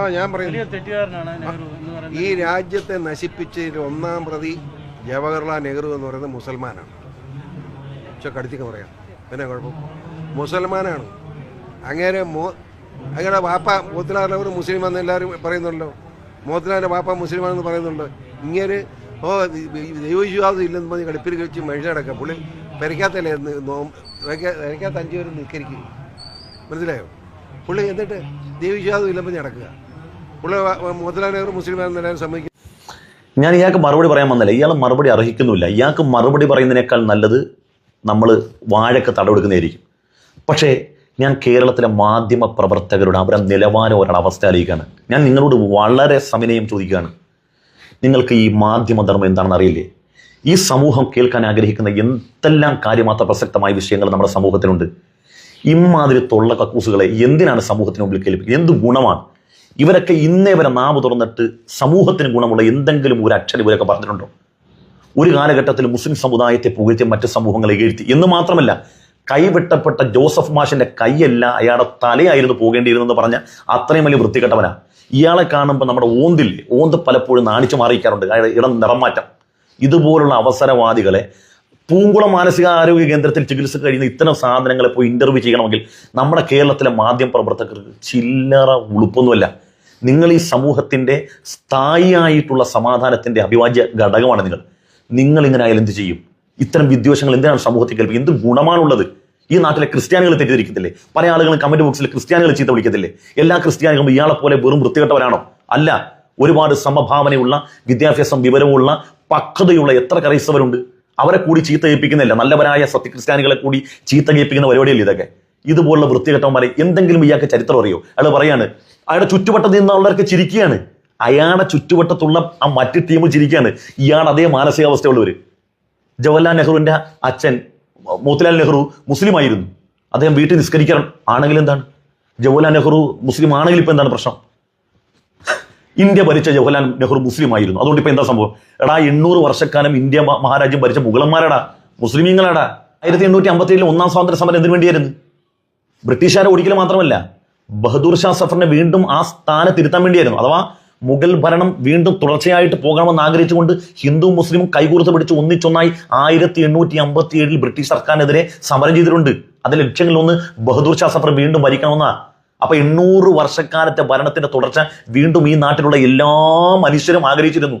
ആ ഞാൻ പറയുന്നു ഈ രാജ്യത്തെ നശിപ്പിച്ചതിൽ ഒന്നാം പ്രതി ജവഹർലാൽ നെഹ്റു എന്ന് പറയുന്നത് മുസൽമാനാണ്. പക്ഷെ കടുത്തിക്ക് പറയാം. പിന്നെ കുഴപ്പം? മുസൽമാനാണ്. അങ്ങനെ മോ അങ്ങനെ വാപ്പ മോത്തിലാലിനെ ഒരു മുസ്ലിം എന്ന് എല്ലാവരും പറയുന്നുണ്ടല്ലോ. മോത്തിലാലിന്റെ വാപ്പ മുസ്ലിമാണെന്ന് പറയുന്നുണ്ട്. ഇങ്ങനെ ഓ ദൈവവിശ്വാസം ഇല്ലെന്ന് പറഞ്ഞ് കടുപ്പിൽ കഴിച്ച് മനുഷ്യടക്കാം പുള്ളി പെരക്കാത്തല്ലേ പെരക്കാത്ത അഞ്ചു പേരും നിൽക്കരിക്കും. മനസ്സിലായോ? പുള്ളി എന്നിട്ട് ദൈവവിശ്വാസം ഇല്ലെന്ന് പറഞ്ഞ് നടക്കുക. സമ്മതിക്കും. ഞാൻ ഇയാൾക്ക് മറുപടി പറയാൻ വന്നില്ല ഇയാൾ മറുപടി അർഹിക്കുന്നില്ല ഇയാൾക്ക് മറുപടി പറയുന്നതിനേക്കാൾ നല്ലത് നമ്മൾ വാഴക്ക് തടവെടുക്കുന്നതായിരിക്കും പക്ഷേ ഞാൻ കേരളത്തിലെ മാധ്യമ പ്രവർത്തകരുടെ അവരുടെ നിലവാരം ഒരാൾ അവസ്ഥ അറിയിക്കുകയാണ് ഞാൻ നിങ്ങളോട് വളരെ സമനയം ചോദിക്കുകയാണ്. നിങ്ങൾക്ക് ഈ മാധ്യമധർമ്മം എന്താണെന്ന് അറിയില്ലേ? ഈ സമൂഹം കേൾക്കാൻ ആഗ്രഹിക്കുന്ന എന്തെല്ലാം കാര്യമാത്ര പ്രസക്തമായ വിഷയങ്ങൾ നമ്മുടെ സമൂഹത്തിനുണ്ട്? ഇമാതിരി തൊള്ള കക്കൂസുകളെ എന്തിനാണ് സമൂഹത്തിന് മുമ്പിൽ കേൾപ്പിക്കുന്നത്? എന്ത് ഗുണമാണ്? ഇവരൊക്കെ ഇന്നേ വരെ നാവ് തുറന്നിട്ട് സമൂഹത്തിന് ഗുണമുള്ള എന്തെങ്കിലും ഒരു അക്ഷരം ഇവരൊക്കെ പറഞ്ഞിട്ടുണ്ടോ? ഒരു കാലഘട്ടത്തിൽ മുസ്ലിം സമുദായത്തെ പുകഴ്ത്തി മറ്റ് സമൂഹങ്ങളെ എഴുത്തി എന്ന് മാത്രമല്ല കൈവെട്ടപ്പെട്ട ജോസഫ് മാഷിന്റെ കൈയല്ല അയാളുടെ തലയായിരുന്നു പോകേണ്ടിയിരുന്നെന്ന് പറഞ്ഞ അത്രയും വലിയ വൃത്തികെട്ടവനാ. ഇയാളെ കാണുമ്പോൾ നമ്മുടെ ഓന്തിൽ ഓന്ത് പലപ്പോഴും നാണിച്ചു മാറിയിക്കാറുണ്ട് അയാളുടെ ഇടം നിറം മാറ്റം ഇതുപോലുള്ള അവസരവാദികളെ പൂങ്കുളം മാനസിക ആരോഗ്യ കേന്ദ്രത്തിൽ ചികിത്സ കഴിയുന്ന ഇത്തരം സാധനങ്ങളെ പോയി ഇന്റർവ്യൂ ചെയ്യണമെങ്കിൽ നമ്മുടെ കേരളത്തിലെ മാധ്യമ പ്രവർത്തകർക്ക് ചില്ലറ ഉളുപ്പൊന്നുമല്ല. നിങ്ങൾ ഈ സമൂഹത്തിന്റെ സ്ഥായിയായിട്ടുള്ള സമാധാനത്തിന്റെ അഭിവാജ്യ ഘടകമാണ് നിങ്ങൾ. നിങ്ങൾ ഇങ്ങനെ ആയാലും എന്ത് ചെയ്യും? ഇത്തരം വിദ്വേഷങ്ങൾ എന്തിനാണ് സമൂഹത്തിൽ കേൾപ്പിക്കുക എന്ത് ഗുണമാണുള്ളത്? ഈ നാട്ടിലെ ക്രിസ്ത്യാനികൾ തെറ്റിദ്ധരിക്കത്തില്ലേ പല ആളുകളും കമന്റ് ബോക്സിൽ ക്രിസ്ത്യാനികൾ ചീത്ത വിളിക്കത്തില്ലേ? എല്ലാ ക്രിസ്ത്യാനികളും ഇയാളെ പോലെ വെറും വൃത്തികെട്ടവരാണോ? അല്ല. ഒരുപാട് സമഭാവനയുള്ള വിദ്യാഭ്യാസം വിവരമുള്ള പക്വതയുള്ള എത്ര ക്രൈസ്തവരുണ്ട്? അവരെ കൂടി ചീത്ത കേൾപ്പിക്കുന്നില്ല. നല്ലവരായ സത്യക്രിസ്ത്യാനികളെ കൂടി ചീത്ത കേൾപ്പിക്കുന്ന പരിപാടിയല്ലേ ഇതൊക്കെ? ഇതുപോലുള്ള വൃത്തികെട്ടവന്മാരെ എന്തെങ്കിലും ഇയാൾക്ക് ചരിത്രം അറിയോ? അയാൾ പറയാണ് അയാളുടെ ചുറ്റുവട്ടത്തിൽ നിന്നുള്ളവർക്ക് ചിരിക്കുകയാണ്. അയാളുടെ ചുറ്റുവട്ടത്തുള്ള ആ മറ്റ് ടീം ചിരിക്കുകയാണ്. ഇയാൾ അതേ മാനസികാവസ്ഥയുള്ളവർ ജവഹർലാൽ നെഹ്റുവിന്റെ അച്ഛൻ മോത്തിലാൽ നെഹ്റു മുസ്ലിമായിരുന്നു. അദ്ദേഹം വീട്ടിൽ നിസ്കരിക്കാൻ ആണെങ്കിൽ എന്താണ്? ജവഹർലാൽ നെഹ്റു മുസ്ലിം ആണെങ്കിൽ ഇപ്പൊ എന്താണ് പ്രശ്നം? ഇന്ത്യ ഭരിച്ച ജവഹർലാൽ നെഹ്റു മുസ്ലിം ആയിരുന്നു അതുകൊണ്ട് ഇപ്പൊ എന്താ സംഭവം? എടാ എണ്ണൂറ് വർഷക്കാലം ഇന്ത്യ മഹാരാജ്യം ഭരിച്ച മുഗളന്മാരടാ മുസ്ലിമീങ്ങളാടാ. ആയിരത്തി എണ്ണൂറ്റി അമ്പത്തി ഏഴിൽ ഒന്നാം സ്വാതന്ത്ര്യ സമരം എന്തിനു വേണ്ടിയായിരുന്നു? ബ്രിട്ടീഷുകാരെ ഒരിക്കലും മാത്രമല്ല ബഹദൂർ ഷാ സഫറിനെ വീണ്ടും ആ സ്ഥാനത്തിരുത്താൻ വേണ്ടിയായിരുന്നു. അഥവാ മുഗൾ ഭരണം വീണ്ടും തുടർച്ചയായിട്ട് പോകണമെന്ന് ആഗ്രഹിച്ചുകൊണ്ട് ഹിന്ദു മുസ്ലിം കൈകൂർത്ത് പിടിച്ച് ഒന്നിച്ചൊന്നായി ആയിരത്തി എണ്ണൂറ്റി അമ്പത്തി ഏഴിൽ ബ്രിട്ടീഷ് സർക്കാരിനെതിരെ സമരം ചെയ്തിട്ടുണ്ട്. അതിന്റെ ലക്ഷ്യങ്ങളിൽ ഒന്ന് ബഹദൂർ ഷാ സഫർ വീണ്ടും ഭരിക്കണമെന്നാ. അപ്പൊ എണ്ണൂറ് വർഷക്കാലത്തെ ഭരണത്തിന്റെ തുടർച്ച വീണ്ടും ഈ നാട്ടിലുള്ള എല്ലാ മനുഷ്യരും ആഗ്രഹിച്ചിരുന്നു.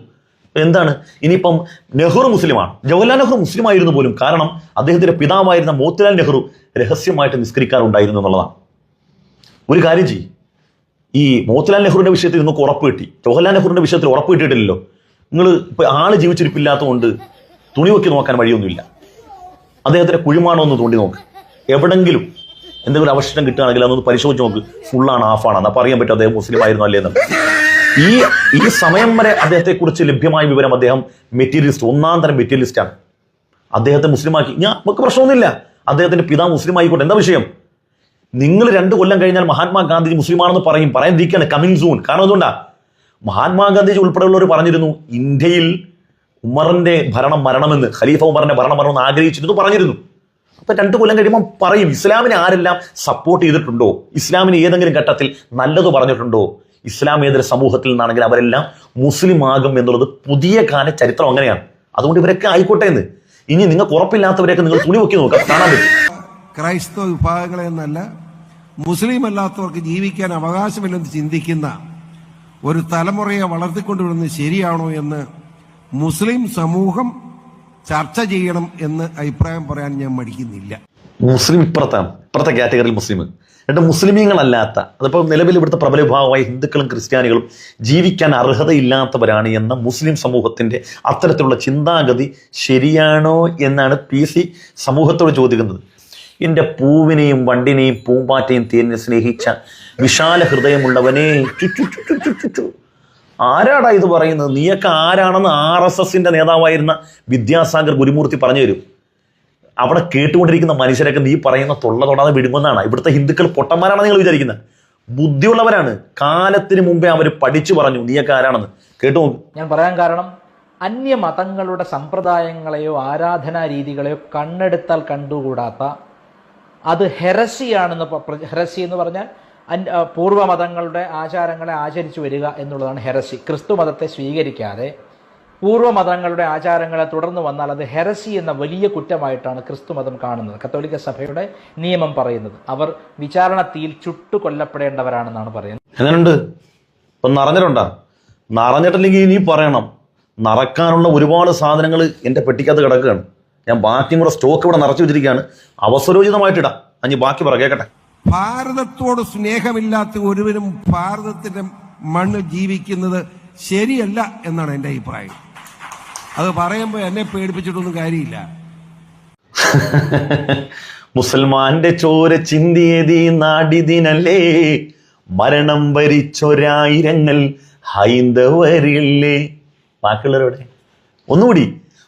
എന്താണ്? ഇനിയിപ്പം നെഹ്റു മുസ്ലിമാണ്. ജവഹർലാൽ നെഹ്റു മുസ്ലിം ആയിരുന്നു പോലും. കാരണം അദ്ദേഹത്തിന്റെ പിതാവായിരുന്ന മോത്തിലാൽ നെഹ്റു രഹസ്യമായിട്ട് നിസ്കരിക്കാറുണ്ടായിരുന്നു എന്നുള്ളതാണ്. ഒരു കാര്യം ചെയ്യും. ഈ മോത്തിലാൽ നെഹ്റുവിന്റെ വിഷയത്തിൽ നിങ്ങൾക്ക് ഉറപ്പ് കിട്ടി. ജവഹർലാൽ നെഹ്റുവിന്റെ വിഷയത്തിൽ ഉറപ്പ് കിട്ടിയിട്ടില്ലല്ലോ. നിങ്ങൾ ഇപ്പൊ ആൾ ജീവിച്ചിരിപ്പില്ലാത്തതുകൊണ്ട് തുണി വെക്കി നോക്കാൻ വഴിയൊന്നുമില്ല. അദ്ദേഹത്തിന്റെ കുഴിമാണോ ഒന്ന് തോണ്ടി നോക്ക്. എവിടെങ്കിലും എന്തെങ്കിലും അവശിഷ്ടം കിട്ടുകയാണെങ്കിൽ അതൊന്ന് പരിശോധിച്ച് നോക്ക്. ഫുള്ളാണ് ആഫാണ്. അപ്പൊ അറിയാൻ പറ്റും അദ്ദേഹം മുസ്ലിം ആയിരുന്നു അല്ലേ എന്നുള്ളത് ഈ ഈ സമയം വരെ അദ്ദേഹത്തെ കുറിച്ച് ലഭ്യമായ വിവരം അദ്ദേഹം മെറ്റീരിയലിസ്റ്റ് ഒന്നാം തരം മെറ്റീരിയലിസ്റ്റ് ആണ് അദ്ദേഹത്തെ മുസ്ലിമാക്കി. ഞാൻ നമുക്ക് പ്രശ്നമൊന്നുമില്ല. അദ്ദേഹത്തിന്റെ പിതാവ് മുസ്ലിം ആയിക്കോട്ടെ എന്താ വിഷയം? നിങ്ങൾ രണ്ട് കൊല്ലം കഴിഞ്ഞാൽ മഹാത്മാഗാന്ധി മുസ്ലിമാണെന്ന് പറയും. പറയാതിരിക്കുകയാണ് കമ്മിങ് സൂൺ കാരണം അതുകൊണ്ടാ മഹാത്മാഗാന്ധിജി ഉൾപ്പെടെയുള്ളവർ പറഞ്ഞിരുന്നു ഇന്ത്യയിൽ ഉമറിന്റെ ഭരണം മരണമെന്ന് ഖലീഫ ഉമറിന്റെ ഭരണം മരണമെന്ന് ആഗ്രഹിച്ചിരുന്നു പറഞ്ഞിരുന്നു. അപ്പൊ രണ്ട് കൊല്ലം കഴിയുമ്പോൾ പറയും ഇസ്ലാമിനെ ആരെല്ലാം സപ്പോർട്ട് ചെയ്തിട്ടുണ്ടോ? ഇസ്ലാമിന് ഏതെങ്കിലും ഘട്ടത്തിൽ നല്ലത് പറഞ്ഞിട്ടുണ്ടോ? ഏതൊരു സമൂഹത്തിൽ നിന്നാണെങ്കിൽ അവരെല്ലാം മുസ്ലിം ആകും എന്നുള്ളത് പുതിയ കാല ചരിത്രം അങ്ങനെയാണ്. അതുകൊണ്ട് ഇവരൊക്കെ ആയിക്കോട്ടെ എന്ന്. ഇനി നിങ്ങൾക്ക് ഉറപ്പില്ലാത്തവരെയൊക്കെ നിങ്ങൾ തുണി വെക്കി നോക്കാം. കാണാൻ പറ്റും. ക്രൈസ്തവ വിഭാഗങ്ങളെ എന്നല്ല മുസ്ലിം അല്ലാത്തവർക്ക് ജീവിക്കാൻ അവകാശമില്ലെന്ന് ചിന്തിക്കുന്ന ഒരു തലമുറയെ വളർത്തിക്കൊണ്ടുവരുന്നത് ശരിയാണോ എന്ന് മുസ്ലിം സമൂഹം ചർച്ച ചെയ്യണം എന്ന് അഭിപ്രായം പറയാൻ ഞാൻ മടിക്കുന്നില്ല. മുസ്ലിം ഇപ്പുറത്താണ് ഇപ്പുറത്തെ കാറ്റഗറിയിൽ മുസ്ലിം. രണ്ട് മുസ്ലിമീങ്ങളല്ലാത്ത അതിപ്പോൾ നിലവിൽ ഇവിടുത്തെ പ്രബല വിഭാഗമായ ഹിന്ദുക്കളും ക്രിസ്ത്യാനികളും ജീവിക്കാൻ അർഹതയില്ലാത്തവരാണ് എന്ന മുസ്ലിം സമൂഹത്തിന്റെ അത്തരത്തിലുള്ള ചിന്താഗതി ശരിയാണോ എന്നാണ് പി സി സമൂഹത്തോട് ചോദിക്കുന്നത്. എന്റെ പൂവിനെയും വണ്ടിനെയും പൂമ്പാറ്റയും തേനെ സ്നേഹിച്ച വിശാല ഹൃദയമുള്ളവനെ. ആരാടാ ഇത് പറയുന്നത്? നീയൊക്കെ ആരാണെന്ന് ആർ എസ് എസിന്റെ നേതാവായിരുന്ന വിദ്യാസാഗർ ഗുരുമൂർത്തി പറഞ്ഞു തരും. അവിടെ കേട്ടുകൊണ്ടിരിക്കുന്ന മനുഷ്യരൊക്കെ നീ പറയുന്ന തൊള്ള തൊടാതെ വിടുമെന്നാണ് ഇവിടുത്തെ ഹിന്ദുക്കൾ പൊട്ടന്മാരാണ് നിങ്ങൾ വിചാരിക്കുന്നത്. ബുദ്ധിയുള്ളവരാണ്. കാലത്തിന് മുമ്പേ അവർ പഠിച്ചു പറഞ്ഞു നീയൊക്കെ ആരാണെന്ന്. കേട്ടു ഞാൻ പറയാൻ കാരണം അന്യ മതങ്ങളുടെ സമ്പ്രദായങ്ങളെയോ ആരാധനാ രീതികളെയോ കണ്ണെടുത്താൽ കണ്ടുകൂടാത്ത അത് ഹെറസിയാണെന്ന് ഹെറസി എന്ന് പറഞ്ഞാൽ പൂർവ മതങ്ങളുടെ ആചാരങ്ങളെ ആചരിച്ചു വരിക എന്നുള്ളതാണ് ഹെറസി. ക്രിസ്തു മതത്തെ സ്വീകരിക്കാതെ പൂർവ മതങ്ങളുടെ ആചാരങ്ങളെ തുടർന്ന് വന്നാൽ അത് ഹെറസി എന്ന വലിയ കുറ്റമായിട്ടാണ് ക്രിസ്തു മതം കാണുന്നത്. കത്തോലിക്ക സഭയുടെ നിയമം പറയുന്നത്. അവർ വിചാരണ തീയിൽ ചുട്ടു കൊല്ലപ്പെടേണ്ടവരാണെന്നാണ് പറയുന്നത്. എങ്ങനെയുണ്ട്? ഇപ്പം നിറഞ്ഞിട്ടുണ്ടാ? നിറഞ്ഞിട്ടില്ലെങ്കിൽ ഇനി പറയണം. നിറക്കാനുള്ള ഒരുപാട് സാധനങ്ങൾ എന്റെ പെട്ടിക്കകത്ത് കിടക്കുകയാണ്. ഞാൻ ബാക്കിയും കൂടെ സ്റ്റോക്ക് ഇവിടെ നിറച്ചു വെച്ചിരിക്കുകയാണ്. അവസരോചിതമായിട്ടിടാം അഞ്ഞ് ബാക്കി പറ കേക്കട്ടെ. ഭാരതത്തോട് സ്നേഹമില്ലാത്ത ഒരുവരും ഭാരതത്തിന്റെ മണ്ണിൽ ജീവിക്കുന്നത് ശരിയല്ല എന്നാണ് എന്റെ അഭിപ്രായം. അത് പറയുമ്പോൾ എന്നെ പേടിപ്പിച്ചിട്ടൊന്നും കാര്യമില്ല. മുസൽമാന്റെ ചോര ചിന്തിയതി നാടിതിനല്ലേ? മരണം വരിച്ചൊരായിരങ്ങൾ ഹൈന്ദവരില്ലേ? ബാക്കിയുള്ളവരോടെ ഒന്നുകൂടി.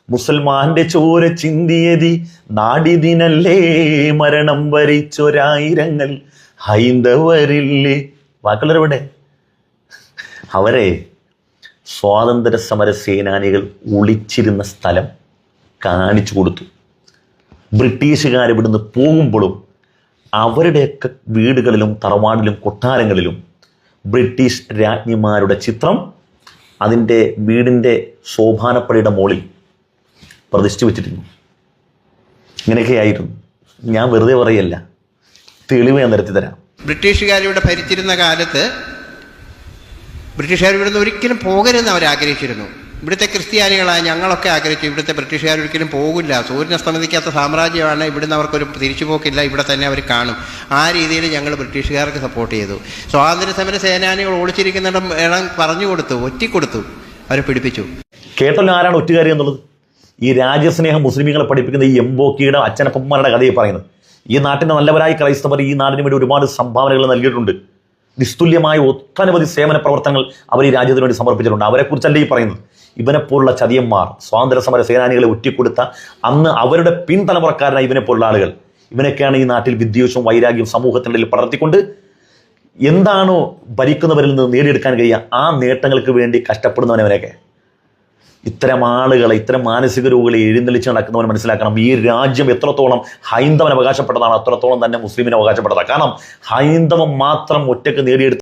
മുസൽമാന്റെ ചോര ചിന്തിയതി നാടിതിനല്ലേ മരണം വരിച്ചൊരായിരങ്ങൾ ഹൈന്ദവരില്ലേ വാക്കുള്ളവിടെ അവരെ സ്വാതന്ത്ര്യ സമര സേനാനികൾ ഒളിച്ചിരുന്ന സ്ഥലം കാണിച്ചു കൊടുത്തു. ബ്രിട്ടീഷുകാർ ഇവിടുന്ന് പോകുമ്പോഴും അവരുടെയൊക്കെ വീടുകളിലും തറവാടിലും കൊട്ടാരങ്ങളിലും ബ്രിട്ടീഷ് രാജ്ഞിമാരുടെ ചിത്രം അതിന്റെ വീടിന്റെ ശോഭാനപ്പടിയുടെ മുകളിൽ പ്രതിഷ്ഠിച്ചു വെച്ചിരുന്നു. ഇങ്ങനെയൊക്കെയായിരുന്നു. ഞാൻ വെറുതെ പറയല്ല. തെളിവ് ഞാൻ നിരത്തി തരാം. ബ്രിട്ടീഷുകാരിവിടെ ഭരിച്ചിരുന്ന കാലത്ത് ബ്രിട്ടീഷുകാർ ഇവിടുന്ന് ഒരിക്കലും പോകരുതെന്ന് അവർ ആഗ്രഹിച്ചിരുന്നു ഇവിടുത്തെ ക്രിസ്ത്യാനികളായ ഞങ്ങളൊക്കെ ആഗ്രഹിച്ചു ഇവിടുത്തെ ബ്രിട്ടീഷുകാർ ഒരിക്കലും പോകില്ല. സൂര്യൻ അസ്തമിക്കാത്ത സാമ്രാജ്യമാണ് ഇവിടുന്ന് അവർക്കൊരു തിരിച്ചുപോക്കില്ല ഇവിടെ തന്നെ അവർ കാണും. ആ രീതിയിൽ ഞങ്ങൾ ബ്രിട്ടീഷുകാർക്ക് സപ്പോർട്ട് ചെയ്തു. സ്വാതന്ത്ര്യ സമര സേനാനികൾ ഓടിച്ചിരിക്കുന്നിടം ഇടം പറഞ്ഞു കൊടുത്തു ഒറ്റിക്കൊടുത്തു. അവരെ പിടിപ്പിച്ചു. കേട്ടല്ലോ ആരാണ് ഒറ്റുകാരി എന്നുള്ളത്? ഈ രാജ്യസ്നേഹം മുസ്ലിമീങ്ങളെ പഠിപ്പിക്കുന്ന ഈ എംബോക്കിയുടെ അച്ഛനപ്പന്മാരുടെ കഥയെ പറയുന്നത്. ഈ നാട്ടിന്റെ നല്ലവരായ ക്രൈസ്തവർ ഈ നാടിന് വേണ്ടി ഒരുപാട് സംഭാവനകൾ നൽകിയിട്ടുണ്ട്. നിസ്തുല്യമായ ഒട്ടനവധി സേവന പ്രവർത്തനങ്ങൾ അവർ ഈ രാജ്യത്തിന് വേണ്ടി സമർപ്പിച്ചിട്ടുണ്ട്. അവരെക്കുറിച്ചല്ലേ ഈ പറയുന്നത്? ഇവനെപ്പോലുള്ള ചതിയന്മാർ സ്വാതന്ത്ര്യ സമര സേനാനികളെ ഒറ്റിക്കൊടുത്ത അന്ന് അവരുടെ പിൻതലമുറക്കാരനായ ഇവനെപ്പോലുള്ള ആളുകൾ. ഇവനൊക്കെയാണ് ഈ നാട്ടിൽ വിദ്വേഷവും വൈരാഗ്യവും സമൂഹത്തിനിടയിൽ പടർത്തിക്കൊണ്ട് എന്താണോ ഭരിക്കുന്നവരിൽ നിന്ന് നേടിയെടുക്കാൻ കഴിയുക ആ നേട്ടങ്ങൾക്ക് വേണ്ടി കഷ്ടപ്പെടുന്നവനവരൊക്കെ ഇത്തരം ആളുകളെ ഇത്തരം മാനസിക രോഗികളെ എഴുന്നള്ളിച്ച് നടക്കുന്നവൻ മനസ്സിലാക്കണം. ഈ രാജ്യം എത്രത്തോളം ഹൈന്ദവൻ അവകാശപ്പെട്ടതാണ് അത്രത്തോളം തന്നെ മുസ്ലിമിന് അവകാശപ്പെട്ടതാണ്. കാരണം ഹൈന്ദവം മാത്രം ഒറ്റയ്ക്ക് നേടിയെടുത്ത